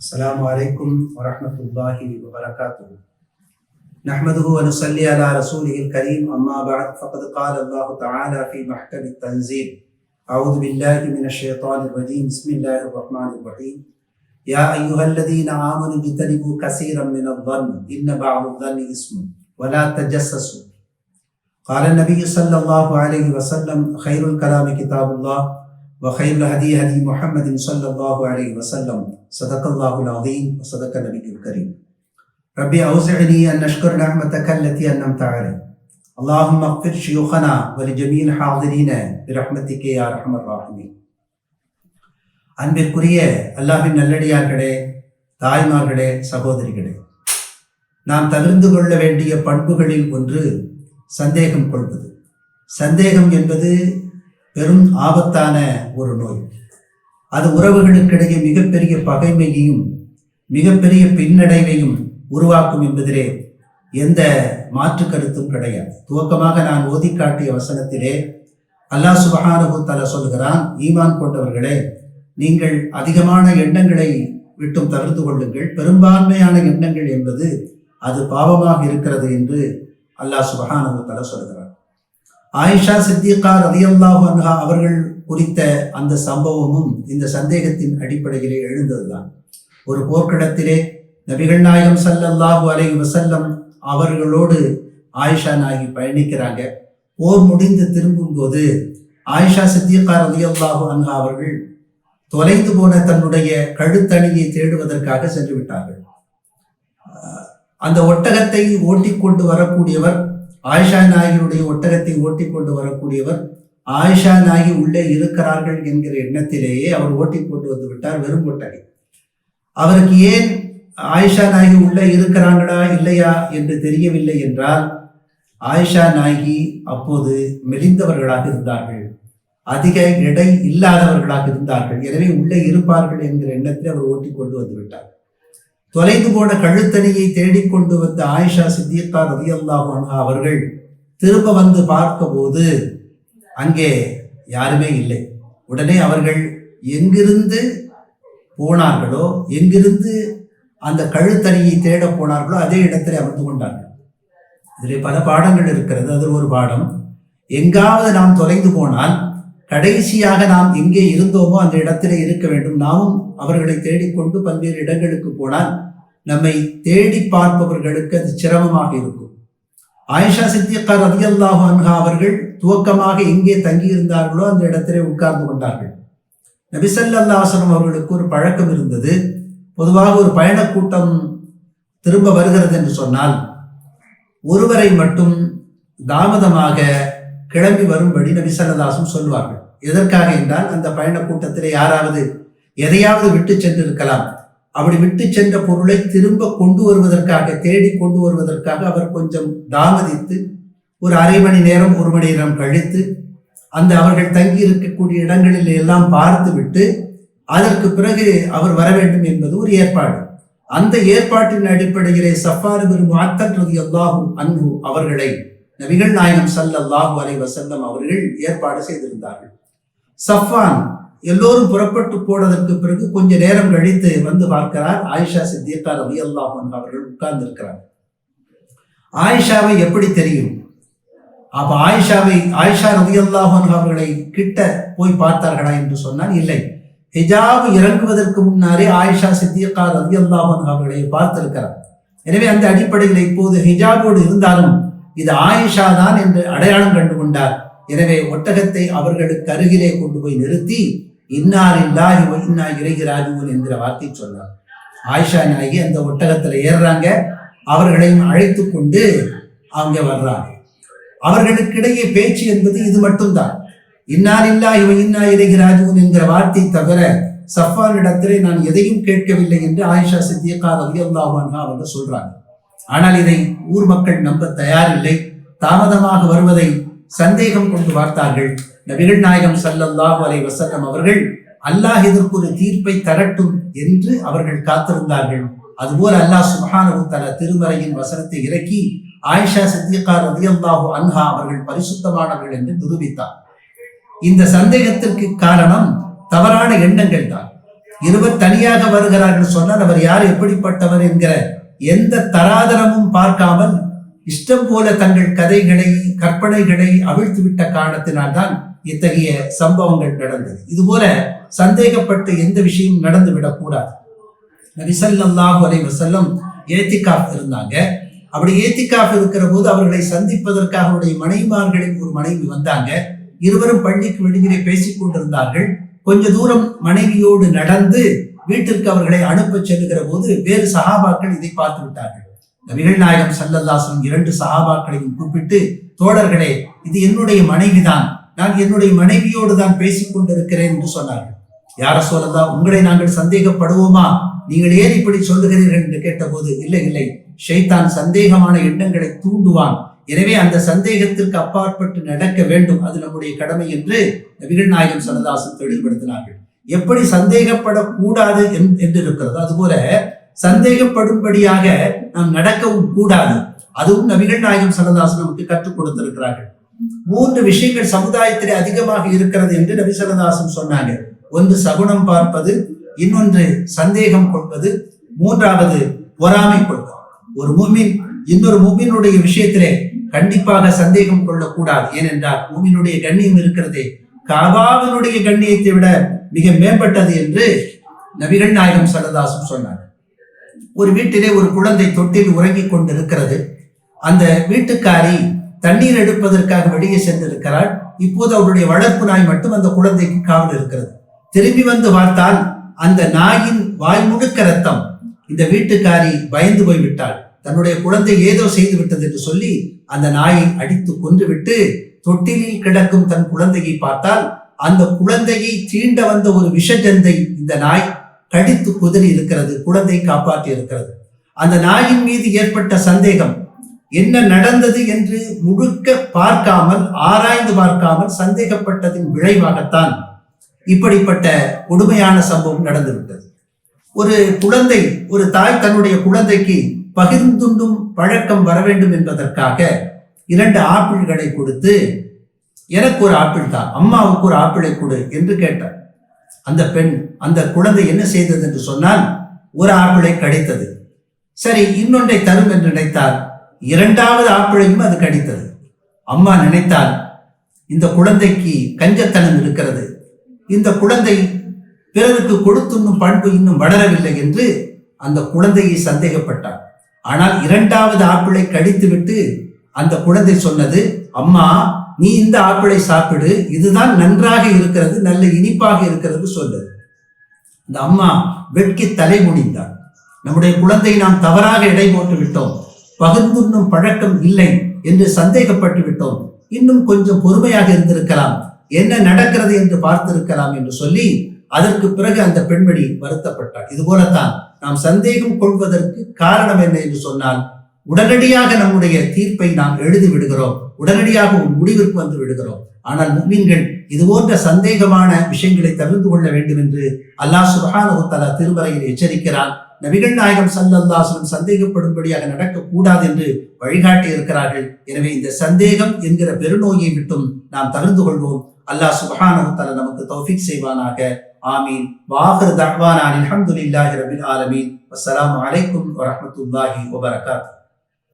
السلام عليكم ورحمة الله وبركاته. نحمده ونصلي على رسوله الكريم أما بعد فقد قال الله تعالى في محكم التنزيل أعوذ بالله من الشيطان الرجيم بسم الله الرحمن الرحيم. يا أيها الذين آمنوا اجتنبوا كثيرا من الظن إن بعض الظن اسم ولا تجسسوا. قال النبي صلى الله عليه وسلم خير الكلام كتاب الله وخير الهدي هدي محمد صلى الله عليه وسلم صدق الله العظيم وصدق النبي الكريم ربي أوزعني أن أشكر نعمتك التي أنعمت علي اللهم اغفر شيوخنا ولجميع الحاضرين برحمتك يا أرحم الراحمين அன்பிற்குரிய அல்லாஹின் நல்லடியார்களே தாய்மார்களே சகோதரிகளே நாம் தவிர்த்து கொள்ள வேண்டிய பண்புகளில் ஒன்று சந்தேகம் கொள்வது சந்தேகம் என்பது பெரும் ஆபத்தான ஒரு நோய். அது உறவுகளுக்கிடையே மிகப்பெரிய பகைமையையும் மிகப்பெரிய பின்னடைவையும் உருவாக்கும் என்பதிலே எந்த மாற்று கருத்தும் கிடையாது. துவக்கமாக நான் ஓதி காட்டிய வசனத்திலே அல்லாஹ் சுபஹானஹு தலா சொல்கிறான் ஈமான் கொண்டவர்களே நீங்கள் அதிகமான எண்ணங்களை விட்டும் தவிர்த்து கொள்ளுங்கள். பெரும்பான்மையான எண்ணங்கள் என்பது அது பாவமாக இருக்கிறது என்று அல்லாஹ் சுபஹானஹு தலா சொல்கிறான் ஆயிஷா சித்திகா ரதியல்லாஹு அன்ஹா அவர்கள் குறித்த அந்த சம்பவமும் இந்த சந்தேகத்தின் அடிப்படையிலே எழுந்ததுதான். ஒரு போர்க்கிடத்திலே நபிகள் நாயகம் சல்லல்லாஹு அலை வசல்லம் அவர்களோடு ஆயிஷா நாயகி பயணிக்கிறாங்க. போர் முடிந்து திரும்பும்போது ஆயிஷா சித்திகா ரதியல்லாஹு அன்ஹா அவர்கள் தொலைந்து போன தன்னுடைய கழுத்தணியை தேடுவதற்காக சென்று விட்டார்கள். அந்த ஒட்டகத்தை ஓட்டிக்கொண்டு வரக்கூடியவர் ஆயிஷா நாயகியுடைய ஒட்டகத்தை ஓட்டிக்கொண்டு வரக்கூடியவர் ஆயிஷா நாயகி உள்ளே இருக்கிறார்கள் என்கிற எண்ணத்திலேயே அவர் ஓட்டிக்கொண்டு வந்து விட்டார் வெறும் ஒட்டகை. அவருக்கு ஏன் ஆயிஷா நாயகி உள்ளே இருக்கிறாங்களா இல்லையா என்று தெரியவில்லை என்றால் ஆயிஷா நாயகி அப்போது மெலிந்தவர்களாக இருந்தார்கள். அதிக எடை இல்லாதவர்களாக இருந்தார்கள். எனவே உள்ளே இருப்பார்கள் என்கிற எண்ணத்தில் அவர் ஓட்டி கொண்டு வந்து விட்டார். தொலைந்து போன கழுத்தணியை தேடிக்கொண்டு வந்த ஆயிஷா சித்தியக்கா ரதியல்லாஹு அவர்கள் திரும்ப வந்து பார்க்கும்போது அங்கே யாருமே இல்லை. உடனே அவர்கள் எங்கிருந்து போனார்களோ எங்கிருந்து அந்த கழுத்தணியை தேட போனார்களோ அதே இடத்துல அமர்ந்து கொண்டார்கள். இதில் பல பாடங்கள் இருக்கிறது. அதில் ஒரு பாடம் எங்காவது நாம் தொலைந்து போனால் கடைசியாக நாம் எங்கே இருந்தோமோ அந்த இடத்திலே இருக்க வேண்டும். நாமும் அவர்களை தேடிக்கொண்டு பல்வேறு இடங்களுக்கு போனால் நம்மை தேடி பார்ப்பவர்களுக்கு அது சிரமமாக இருக்கும். ஆயிஷா சித்தியக்கார் அதிகல்லாஹு அன்ஹா அவர்கள் துவக்கமாக எங்கே தங்கியிருந்தார்களோ அந்த இடத்திலே உட்கார்ந்து கொண்டார்கள். நபிசல்லாசனம் அவர்களுக்கு ஒரு பழக்கம் இருந்தது. பொதுவாக ஒரு பயணக்கூட்டம் திரும்ப வருகிறது என்று சொன்னால் ஒருவரை மட்டும் தாமதமாக கிளம்பி வரும்படி நபி சல்லதாசும் சொல்வார்கள். எதற்காக என்றால் அந்த பயண யாராவது எதையாவது விட்டு சென்றிருக்கலாம். அப்படி விட்டு சென்ற பொருளை திரும்ப கொண்டு வருவதற்காக தேடி கொண்டு வருவதற்காக அவர் கொஞ்சம் தாமதித்து ஒரு அரை மணி நேரம் ஒரு மணி நேரம் கழித்து அந்த அவர்கள் தங்கி இருக்கக்கூடிய இடங்களில் எல்லாம் பார்த்து விட்டு அதற்கு பிறகு அவர் வர வேண்டும் என்பது ஒரு ஏற்பாடு. அந்த ஏற்பாட்டின் அடிப்படையிலே சஃபாரு பெரும் ஆத்தன் ரதி அன்பு அவர்களை நபிகள் நாயகம் சல்லல்லாஹு அலை வசல்லம் அவர்கள் ஏற்பாடு செய்திருந்தார்கள். சஃபான் எல்லோரும் புறப்பட்டு போனதற்கு பிறகு கொஞ்ச நேரம் கழித்து வந்து பார்க்கிறார். ஆயிஷா சித்தியக்கா ரவி அல்லாஹ் அவர்கள் உட்கார்ந்து இருக்கிறார் ஆயிஷாவை எப்படி தெரியும்? அப்ப ஆயிஷாவை ஆயிஷா ரவி அல்லாஹன் அவர்களை கிட்ட போய் பார்த்தார்களா என்று சொன்னால் இல்லை. ஹிஜாப் இறங்குவதற்கு முன்னாரே ஆயிஷா சித்தியக்கா ரவி அல்லாஹன் அவர்களை பார்த்திருக்கிறார். எனவே அந்த அடிப்படையில் இப்போது ஹிஜாபோடு இருந்தாலும் இது ஆயிஷா தான் என்று அடையாளம் கண்டு கொண்டார் எனவே ஒட்டகத்தை அவர்களுக்கு அருகிலே கொண்டு போய் நிறுத்தி இன்னார் இல்லாஹி இன்னா இறைகிறாஜுவன் என்கிற வார்த்தை சொன்னார். ஆயிஷா நாயகி அந்த ஒட்டகத்துல ஏறுறாங்க. அவர்களையும் அழைத்து கொண்டு அவங்க வர்றாங்க. அவர்களுக்கிடையே பேச்சு என்பது இது மட்டும்தான். இன்னார் இல்லா இவ இன்னா இறைகிறாஜுவன் என்கிற வார்த்தை தவிர சஃபானிடத்திலே நான் எதையும் கேட்கவில்லை என்று ஆயிஷா சித்தியக்கா ரவி அல்லாஹான் அவங்க சொல்றாங்க. ஆனால் இதை ஊர் மக்கள் நம்ப தயாரில்லை. தாமதமாக வருவதை சந்தேகம் கொண்டு பார்த்தார்கள். நபிகள் நாயகம் சல்லல்லாஹு அலை வசல்லம் அவர்கள் அல்லாஹ் இதற்கு ஒரு தீர்ப்பை தரட்டும் என்று அவர்கள் காத்திருந்தார்கள். அதுபோல் அல்லாஹ் சுபஹானஹு தல திருமறையின் வசனத்தை இறக்கி ஆயிஷா சித்திகா ரதியல்லாஹு அன்ஹா அவர்கள் பரிசுத்தமானவர்கள் என்று நிரூபித்தார். இந்த சந்தேகத்திற்கு காரணம் தவறான எண்ணங்கள் தான். இருவர் தனியாக வருகிறார்கள் சொன்னால் அவர் யார் எப்படிப்பட்டவர் என்கிற எந்த தராதரமும் பார்க்காமல் இஷ்டம் போல தங்கள் கதைகளை கற்பனைகளை அவிழ்த்து விட்ட காரணத்தினால்தான் இத்தகைய சம்பவங்கள் நடந்தது. இதுபோல சந்தேகப்பட்டு எந்த விஷயம் நடந்து விடக்கூடாது. நபிசல்லாஹு அலை வசல்லம் ஏத்திகாஃப் இருந்தாங்க. அப்படி ஏத்திகாஃப் இருக்கிற போது அவர்களை சந்திப்பதற்காக அவருடைய மனைவிமார்களின் ஒரு மனைவி வந்தாங்க. இருவரும் பள்ளிக்கு வெளியிலே பேசிக் கொண்டிருந்தார்கள். கொஞ்ச தூரம் மனைவியோடு நடந்து வீட்டிற்கு அவர்களை அனுப்ப செல்லுகிற போது வேறு சகாபாக்கள் இதை பார்த்து விட்டார்கள். நபிகள் நாயகம் சல்லல்லாசன் இரண்டு சகாபாக்களையும் கூப்பிட்டு தோழர்களே இது என்னுடைய மனைவிதான். நான் என்னுடைய மனைவியோடு தான் பேசிக் கொண்டிருக்கிறேன் என்று சொன்னார்கள். யார சொல்லதா உங்களை நாங்கள் சந்தேகப்படுவோமா? நீங்கள் ஏன் இப்படி சொல்லுகிறீர்கள்? என்று கேட்டபோது இல்லை இல்லை. ஷைத்தான் சந்தேகமான எண்ணங்களை தூண்டுவான். எனவே அந்த சந்தேகத்திற்கு அப்பாற்பட்டு நடக்க வேண்டும். அது நம்முடைய கடமை என்று நபிகள் நாயகம் சனதாசன் தெளிவுபடுத்தினார்கள். எப்படி சந்தேகப்படக்கூடாது என்று இருக்கிறதோ அதுபோல சந்தேகப்படும்படியாக நாம் நடக்கவும் கூடாது. அதுவும் நபிகள் நாயகம் சனதாசன் நமக்கு கற்றுக் கொடுத்திருக்கிறார்கள். மூன்று விஷயங்கள் சமுதாயத்திலே அதிகமாக இருக்கிறது என்று நபி சரதாசன் சொன்னாங்க. ஒன்று சகுனம் பார்ப்பது. இன்னொன்று சந்தேகம் கொள்வது. மூன்றாவது பொறாமை கொள்வது. ஒரு மூமின் இன்னொரு மூமினுடைய விஷயத்திலே கண்டிப்பாக சந்தேகம் கொள்ளக்கூடாது. ஏனென்றால் மூமினுடைய கண்ணியம் இருக்கிறதே. காபாவினுடைய கண்ணியத்தை விட மிக மேம்பட்டது என்று நபிகள் நாயகம் சரதாசும் சொன்னார் ஒரு வீட்டிலே ஒரு குழந்தை தொட்டில் உறங்கிக் கொண்டிருக்கிறது. அந்த வீட்டுக்காரி தண்ணீர் எடுப்பதற்காக வெளியே சென்றிருக்கிறாள். இப்போது அவருடைய வளர்ப்பு நாய் மட்டும் அந்த குழந்தைக்கு காவல் இருக்கிறது. திரும்பி வந்து பார்த்தால் அந்த நாயின் வாய் முழுக்க ரத்தம். இந்த வீட்டுக்காரி பயந்து போய் விட்டாள் தன்னுடைய குழந்தை ஏதோ செய்து விட்டது என்று சொல்லி அந்த நாயை அடித்து கொன்றுவிட்டு தொட்டிலில் கிடக்கும் தன் குழந்தையை பார்த்தால் அந்த குழந்தையை தீண்ட வந்த ஒரு விஷஜந்தை இந்த நாய் கடித்து குதிரி இருக்கிறது குழந்தை காப்பாற்றி இருக்கிறது. அந்த நாயின் மீது ஏற்பட்ட சந்தேகம் என்ன நடந்தது என்று முழுக்க பார்க்காமல் ஆராய்ந்து பார்க்காமல் சந்தேகப்பட்டதின் விளைவாகத்தான் இப்படிப்பட்ட கொடுமையான சம்பவம் நடந்துவிட்டது. ஒரு குழந்தை ஒரு தாய் தன்னுடைய குழந்தைக்கு பகிர்ந்துண்டும் பழக்கம் வர வேண்டும் என்பதற்காக இரண்டு ஆப்பிள்களை கொடுத்து எனக்கு ஒரு ஆப்பிள் தான் அம்மாவுக்கு ஒரு ஆப்பிளை கொடு என்று கேட்டார். அந்த பெண் அந்த குழந்தை என்ன செய்தது என்று சொன்னால் ஒரு ஆப்பிளை கடித்தது. சரி இன்னொன்றை தரும் என்று நினைத்தார். இரண்டாவது ஆப்பிளையும் அது கடித்தது. அம்மா நினைத்தால் இந்த குழந்தைக்கு கஞ்சத்தனம் இருக்கிறது. இந்த குழந்தை பிறருக்கு கொடுத்துண்ணும் பண்பு இன்னும் வளரவில்லை என்று அந்த குழந்தையை சந்தேகப்பட்டார். ஆனால் இரண்டாவது ஆப்பிளை கடித்துவிட்டு அந்த குழந்தை சொன்னது அம்மா நீ இந்த ஆப்பிளை சாப்பிடு இதுதான் நன்றாக இருக்கிறது நல்ல இனிப்பாக இருக்கிறது சொல்லு இந்த அம்மா வெட்கி தலை முடிந்தார் நம்முடைய குழந்தை நாம் தவறாக எடை போட்டு விட்டோம். பகிர்ந்துண்ணும் பழக்கம் இல்லை என்று சந்தேகப்பட்டு விட்டோம். இன்னும் கொஞ்சம் பொறுமையாக இருந்திருக்கலாம். என்ன நடக்கிறது என்று பார்த்திருக்கலாம் என்று சொல்லி அதற்கு பிறகு அந்த பெண்மணி வருத்தப்பட்டார் இது போலத்தான் நாம் சந்தேகம் கொள்வதற்கு காரணம் என்ன? என்று சொன்னால் உடனடியாக நம்முடைய தீர்ப்பை நாம் எழுதி விடுகிறோம். உடனடியாக ஒரு முடிவிற்கு வந்து விடுகிறோம். ஆனால் முக்மீன்கள் இது போன்ற சந்தேகமான விஷயங்களை தவிர்த்து கொள்ள வேண்டும் என்று அல்லாஹ் சுபஹானுத்தலா திருமறையில் எச்சரிக்கிறான். நபிகள் நாயகம் சல்லல்லாசனம் சந்தேகப்படும்படியாக நடக்கக்கூடாது என்று வழிகாட்டி இருக்கிறார்கள் எனவே இந்த சந்தேகம் என்கிற பெருநோயை விட்டும் நாம் தவிர்த்து கொள்வோம். அல்லாஹ் சுபஹானுத்தலா நமக்கு தௌஃபிக் செய்வானாக. ஆமீன். வாஹர் தஹ்வானா அலமதுல்லாஹி ரபில் ஆலமீன். அஸ்லாம் அலைக்கும் வரமத்துல்லாஹி வபரகாத்து